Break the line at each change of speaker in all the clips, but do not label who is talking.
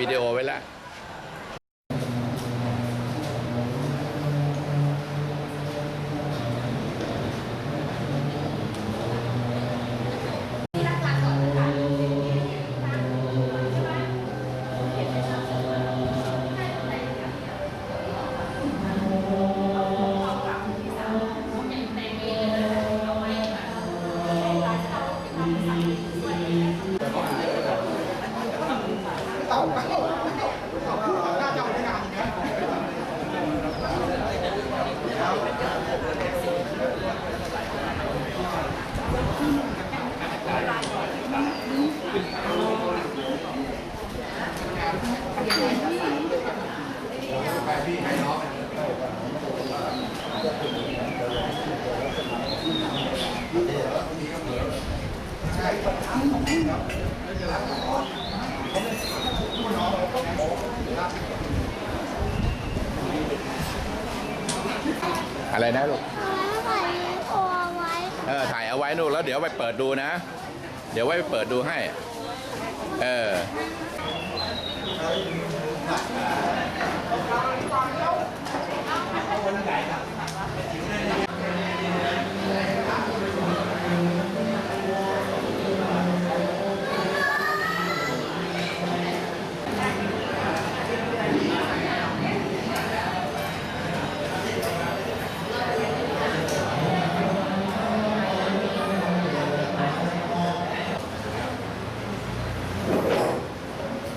วิดีโอไว้แล้ว อะไรนะลูก
เอาไว้โอาไว้
เออถ่ายเอาไว้นู่นแล้วเดี๋ยวไปเปิดดูนะ เดี๋ยวไว้ไปเปิดดูให้ เออ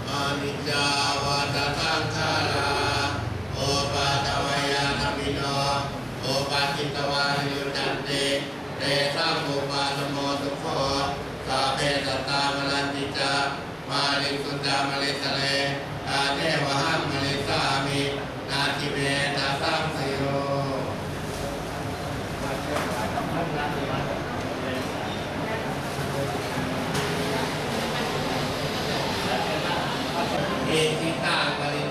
อานิจจาวัฏสังขาราโอปาตวายานามิโนโอปาจิตวานิยุจันเตเตสังอุปาสโมสุโขสาเพสัตตามรันติจามาลิสุดามะลิ สะเลอาเทวหังมะลิสามินาทิเมตาสังสโยเอติตาบริ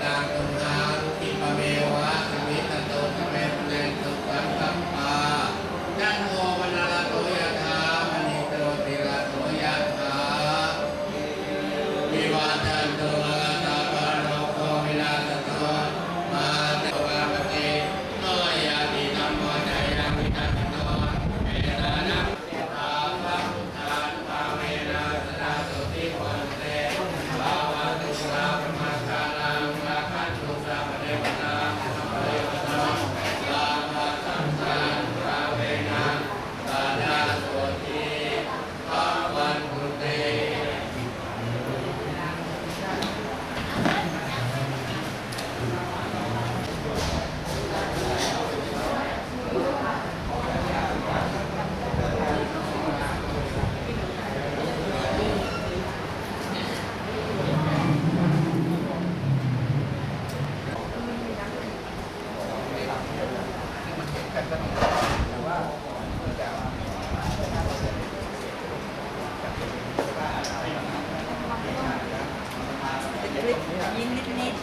ยิ้มนิด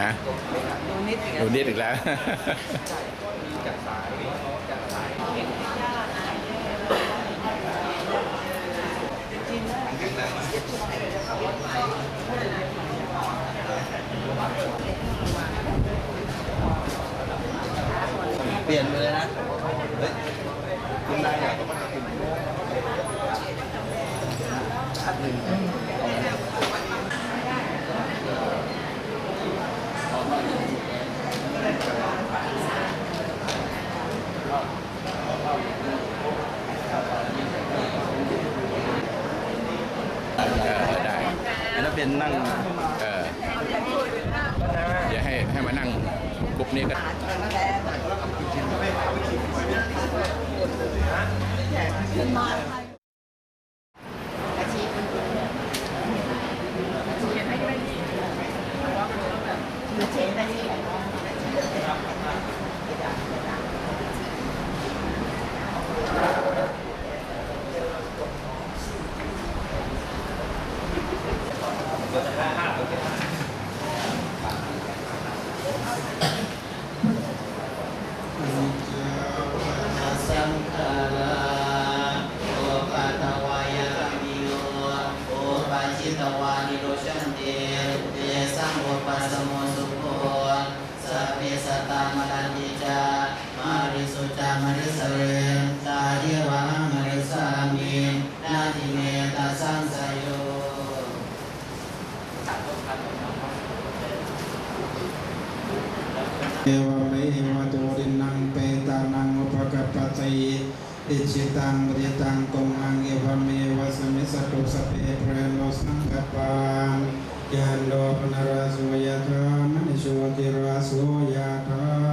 ฮะ
ดูนิด
อีกแล้ว
ลี่ยนไปเลยนะเฮ้ยคุณนายอยากชัดหนึ่ง
เออได้
แล้วเป็นนั่ง
เออเดี๋ยวให้ให้มานั่งกรุ๊ปนี้กัน
สังขาราโอปาตวายามิโยโอปาชิต
วานิโรชันติเยสังอุปสมโมสุโขสัพเพสัตตามรันติจามาริสุจามริสเรตาเทวะมริสามินาทิเมตาสังสยโย
เอวเมหิวะตุรินังเปตานังอุปกัปปติอิจิตังริตังกุมังเอวเมวะสมิสตุสเปเปรโนสังกปานยันโดปนราสุยะธามนิโชติราสุยะธา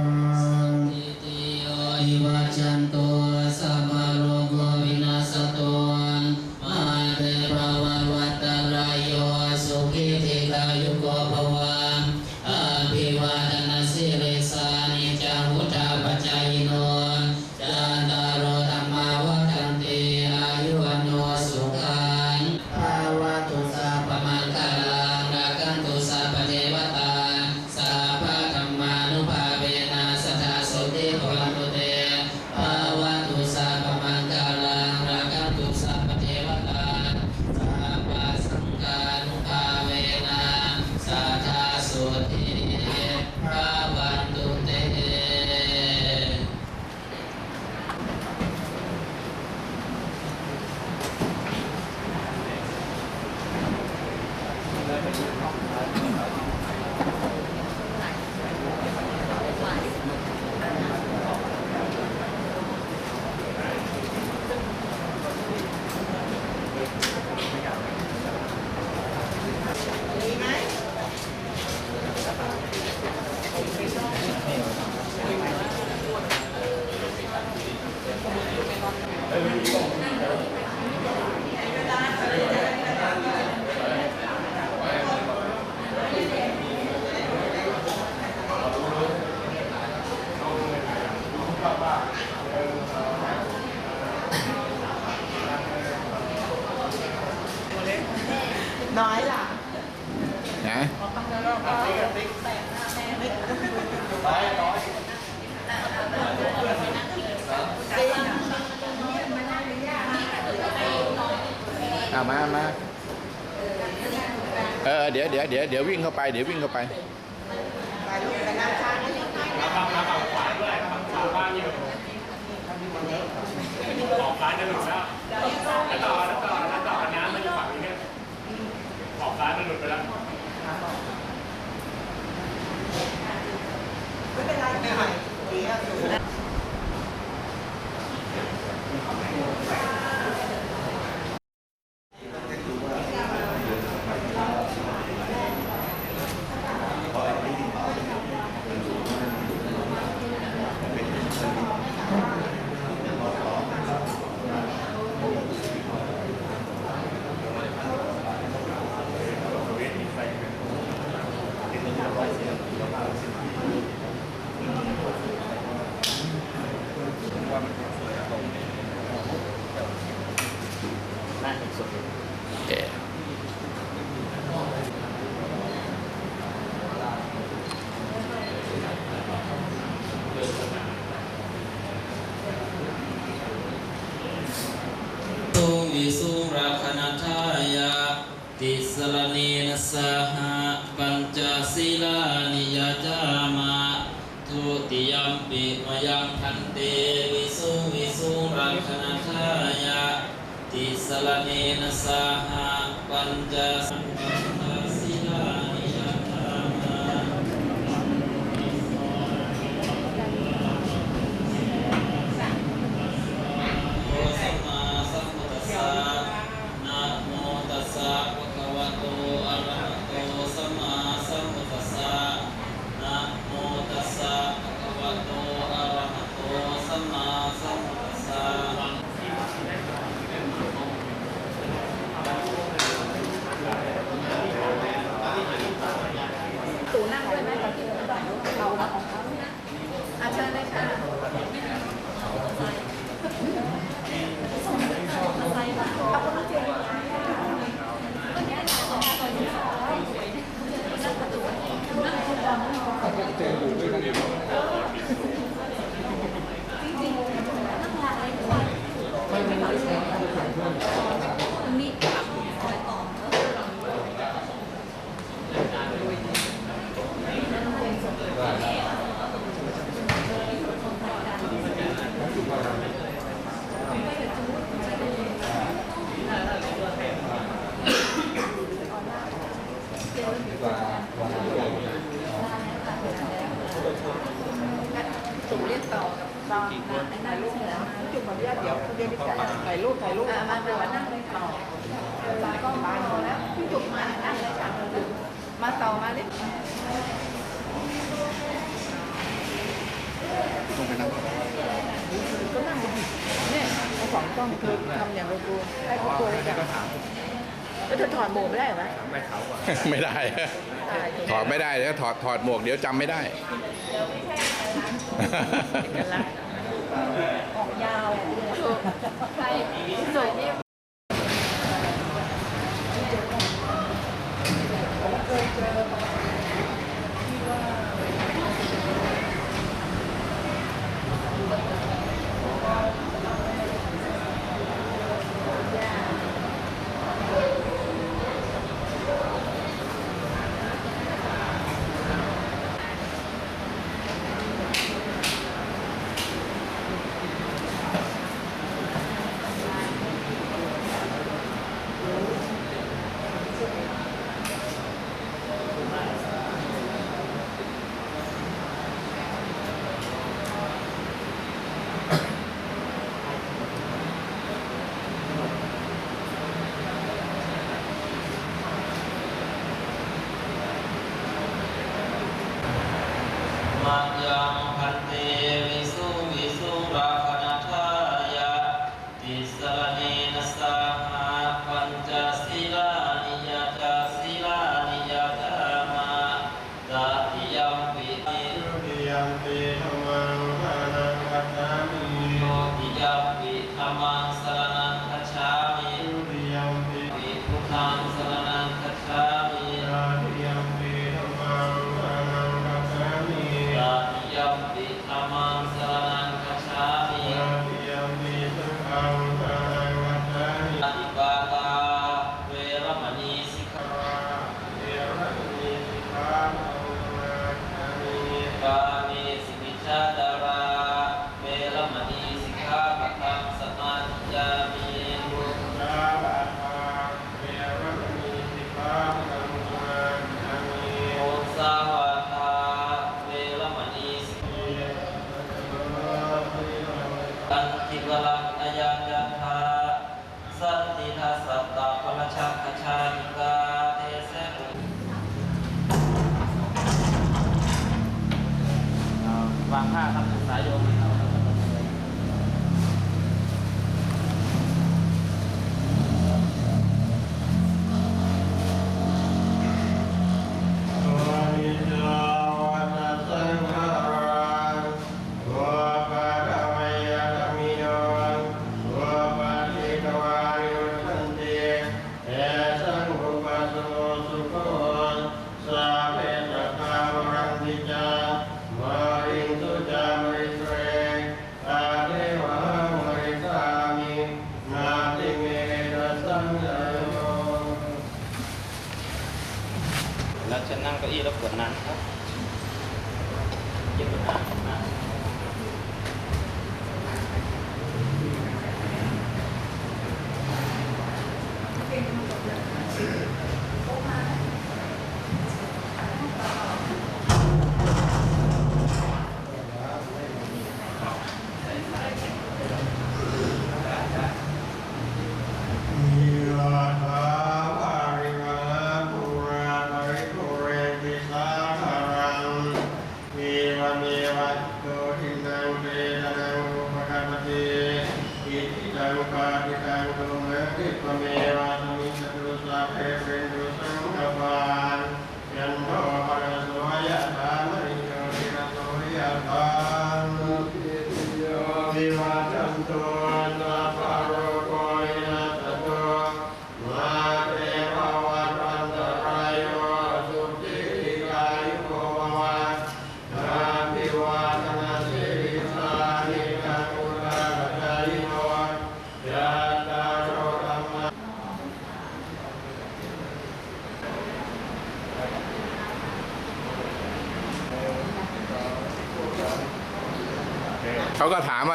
เดี๋
ยวเดี๋ยวเดี๋ยวเดี๋ยววิ่งเข้าไปเดี๋ยววิ่งเข้าไป
ออกซ้ายจะหลุดแล้วแล้วต่อแล้วต่อแล้วต่อน้ำมันอยู่ฝั่งนี้เนี่ยออกซ้ายมันหลุดไปแล้ว
ไม่เป็นไรไม่เป็นไรดีอะสูง
โอเค
ตุ วิสุราคณทายาติสรณีนสสหะปัญจศีลานิยจามาทุติยมปิมยังทันเตวิสุวิสุราคณทายาติสรณีนสสหะปัญจ้องเธอทำอ
ย่างเรกูให้เขาครัวไอย่างก็ถเธอถอดหมวกไม่ได้เหรอไม่เขา
ไม่ได้ถอดไม่ได้ถ้าถอดถอดหมวกเดี๋ยวจำไม่ได้
ออกยาว ใครส่
งนี่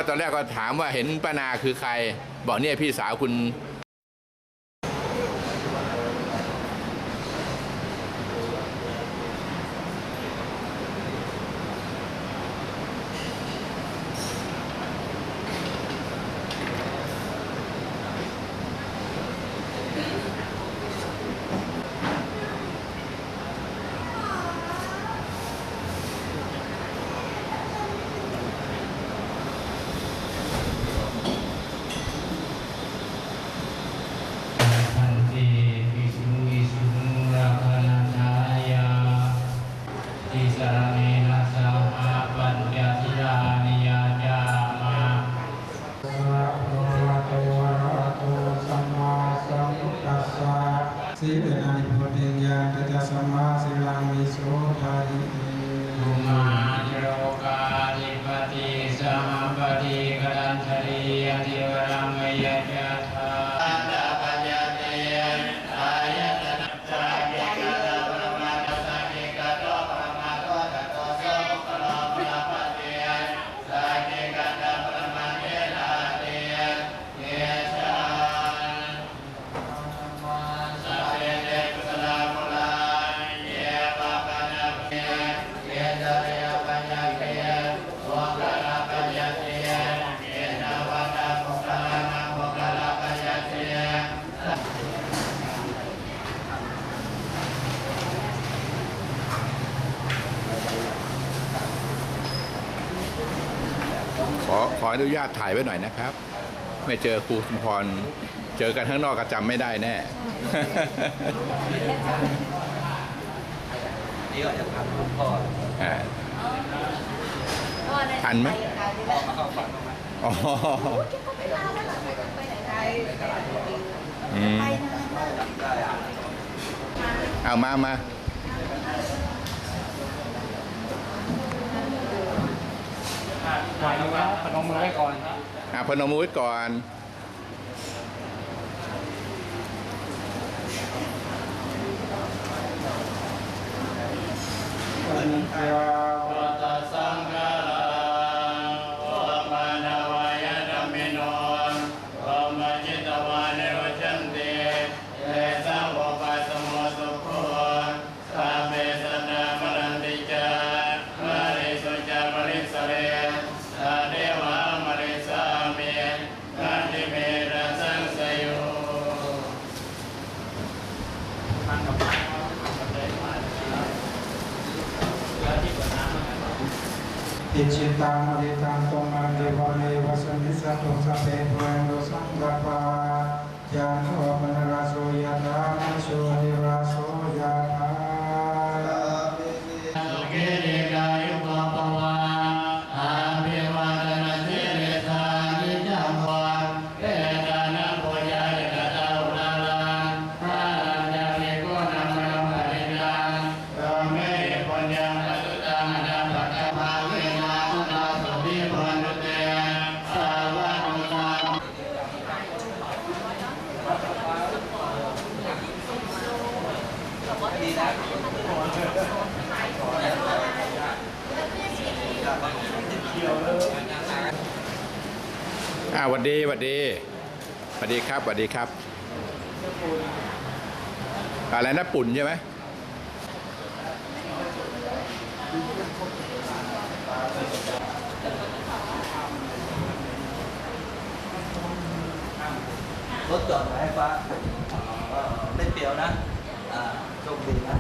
ต
อ
นแร
กก็
ถามว่าเห็นป้านาคือใคร บอกเนี่ยพี่สาวคุณ that I ออนุญาตถ่ายไว้หน่อยนะครับ ไม่เจอครูสมพร เจอกันข้างนอกก็จำไม่ได้แน่
นี่ก็จะทำคุณพ่อ
อ่าทันไหมอ๋ออืมเอามามา
ถ่ายแล้วพนมมือไว้ก่อน
อะพนมมือไว้ก่อน
วัต อิจิ
ตังมริตังตุมังเดวะเมวะสมิสัตุสัพเพปุเรนตุสังกปปาจานุปนราโสยะธามโชติ
วัด
ดีหวัดดีหวัดดีครับหวัดดีครับอะไรนะปุ่นใช่ไหม
รถจอดไว้ฟ้าไม่เปรียวนะโชคดีนะ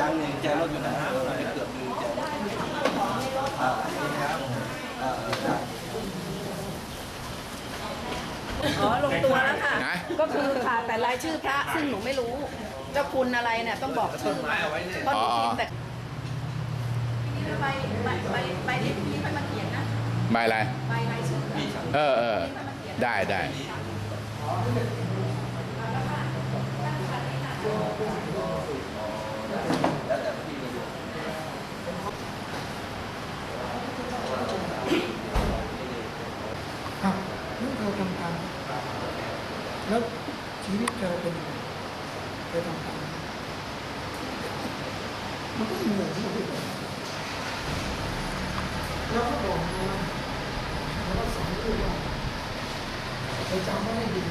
ยังหนึ่งใจรถอยู่ไหนไม่เกือบลืมใจอ่านี่ครับอ่าได้
อ๋อลงตัวแล้วค่ะ
นะ
ก็คือค่ะแต่รายชื่อพระซึ่งหนูไม่รู้เจ้าคุณอะไรเนี่ยต้องบอกชื่อมาเพราะหนูพิมพ์แต่ใบใบใบใบที่พี่ให้มาเขียนนะ
ใบอะไร
ใบรายชื่อ
เออเออได้ได้
แล้วแต่พี่มีอยู่
อ้าว แล้วเราทำตามแล้วชีวิตเราเป็นยังไงไปทำตามมันก็เหนื่อยที่จะไปทำแล้วก็บอกมาแล้วก็สอนลูกว่าไปจำไว้ให้ดี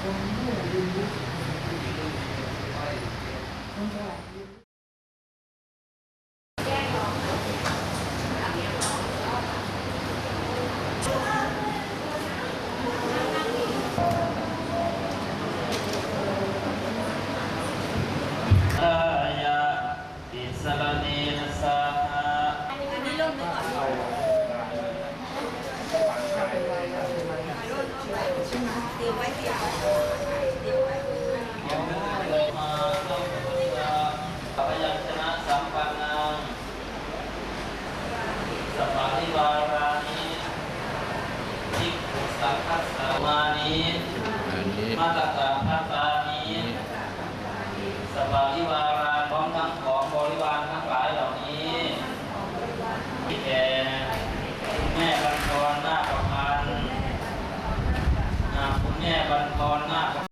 คนโง่เรียนรู้คนฉลาดเรียนรู้
อายะอิสร เนนะสาหะ
อันนี้เริ่มนึกก่อนเตรียมไว้เตรียมไว้เตรียมไว้
มาตุสะพยัญชนะสัมปันนังสัพพะทิวารานิทิกขุสัพพะสะมานิ
อันนี้
มาตตาพัตตานิสัพพะทิวาราพร้อมทั้งของบริวารทั้งหลายเหล่านี้ที่แก่แม่บรรทอนนาคพันธ์นามคุณแม่บรรทอนนาค